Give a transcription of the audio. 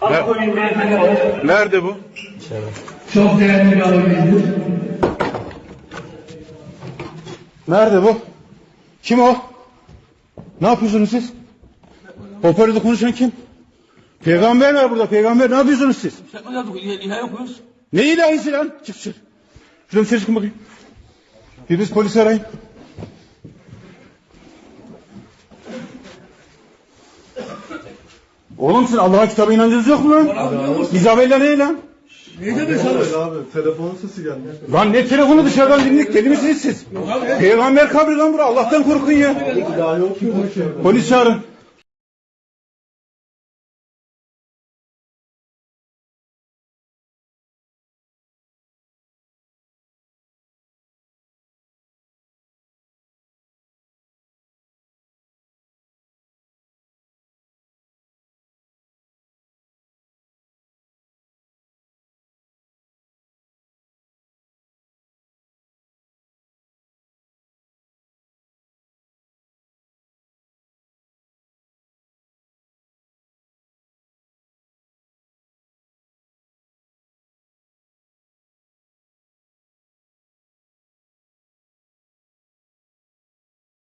Akkoyun beyefendi. Nerede bu? Çok değerli bir abimizdir. Nerede bu? Kim o? Ne yapıyorsunuz siz? Hoparlörde konuşan kim? Peygamber var burada peygamber. Ne yapıyorsunuz siz? İlahi okuyoruz. Ne ilahisi lan? Çık dışarı. Şuradan dışarı çıkın bakayım. Biriniz polisi arayın. Oğlum sizin Allah'a kitaba inancınız yok mu lan? İzabella ne lan? Abi telefonun sesi geldi. Lan ne telefonu dışarıdan dinledik deli misiniz siz? Peygamber kabri lan bura Allah'tan korkun ya. Daha yok ki. Polis çağırın.